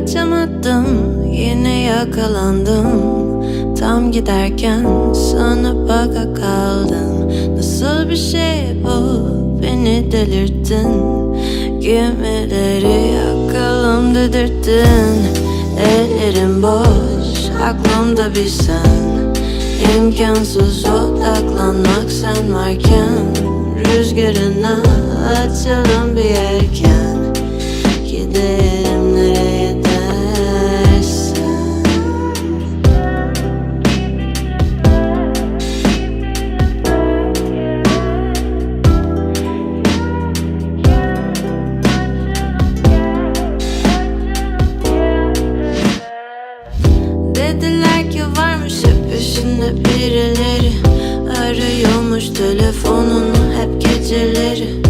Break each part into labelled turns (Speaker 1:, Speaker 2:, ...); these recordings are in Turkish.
Speaker 1: kaçamadım Yine yakalandım. Tam giderken sana baka kaldım. Nasıl bir şey bu? Beni delirttin. Gemileri yakalım dedirttin. Ellerim boş aklımda bir sen. İmkansız odaklanmak sen varken Rüzgarına açalım bir yelken birileri Arıyormuş telefonunu hep geceleri.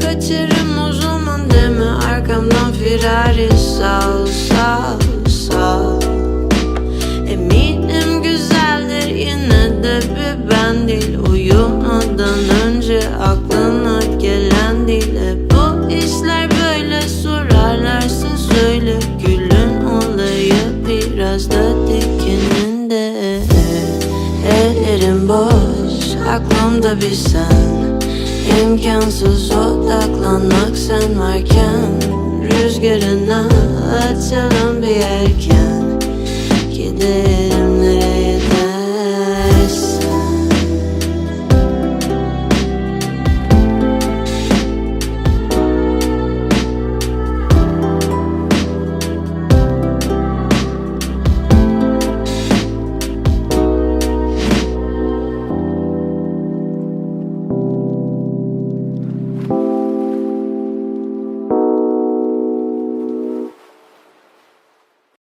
Speaker 1: Kaçarım o zaman deme arkamdan firari ol, sağ ol Eminim güzeldir yine de bir ben değil. Uyumadan önce aklına gelen değil. Bu işler böyle sorarlarsa söyle. Gülün olayı biraz da Ellerim boş aklımda bir sen. İmkansız odaklanmak sen varken Rüzgarına açalım bir yelken Gidelim